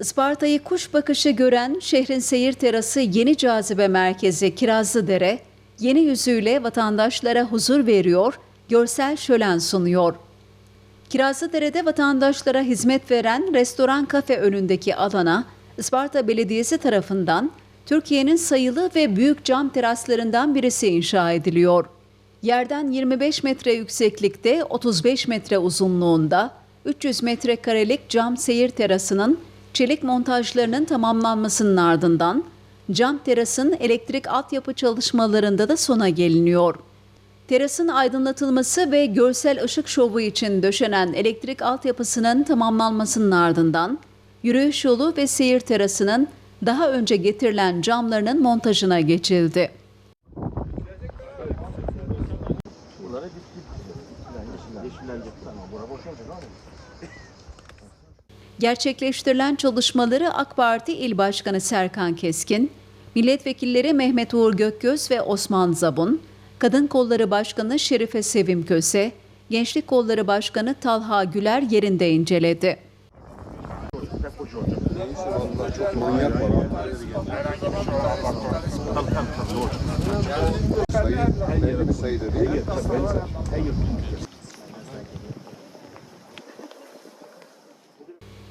Isparta'yı kuş bakışı gören şehrin seyir terası yeni cazibe merkezi Kirazlıdere, yeni yüzüyle vatandaşlara huzur veriyor, görsel şölen sunuyor. Kirazlıdere'de vatandaşlara hizmet veren restoran kafe önündeki alana Isparta Belediyesi tarafından Türkiye'nin sayılı ve büyük cam teraslarından birisi inşa ediliyor. Yerden 25 metre yükseklikte, 35 metre uzunluğunda 300 metrekarelik cam seyir terasının çelik montajlarının tamamlanmasının ardından cam terasın elektrik altyapı çalışmalarında da sona geliniyor. Terasın aydınlatılması ve görsel ışık şovu için döşenen elektrik altyapısının tamamlanmasının ardından yürüyüş yolu ve seyir terasının daha önce getirilen camlarının montajına geçildi. Buralara dip dip yeşillenecek. Tamam. Bura boş olacak abi. Gerçekleştirilen çalışmaları AK Parti İl Başkanı Serkan Keskin, milletvekilleri Mehmet Uğur Gökgöz ve Osman Zabun, Kadın Kolları Başkanı Şerife Sevim Köse, Gençlik Kolları Başkanı Talha Güler yerinde inceledi.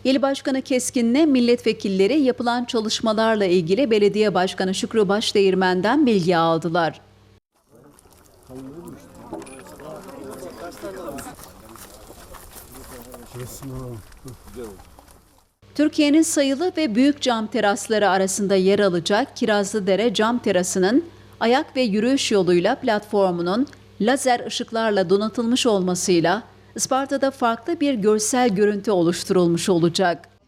İl Başkanı Keskin'le milletvekilleri yapılan çalışmalarla ilgili Belediye Başkanı Şükrü Başdeğirmen'den bilgi aldılar. Türkiye'nin sayılı ve büyük cam terasları arasında yer alacak Kirazlıdere cam terasının ayak ve yürüyüş yoluyla platformunun lazer ışıklarla donatılmış olmasıyla Isparta'da farklı bir görsel görüntü oluşturulmuş olacak.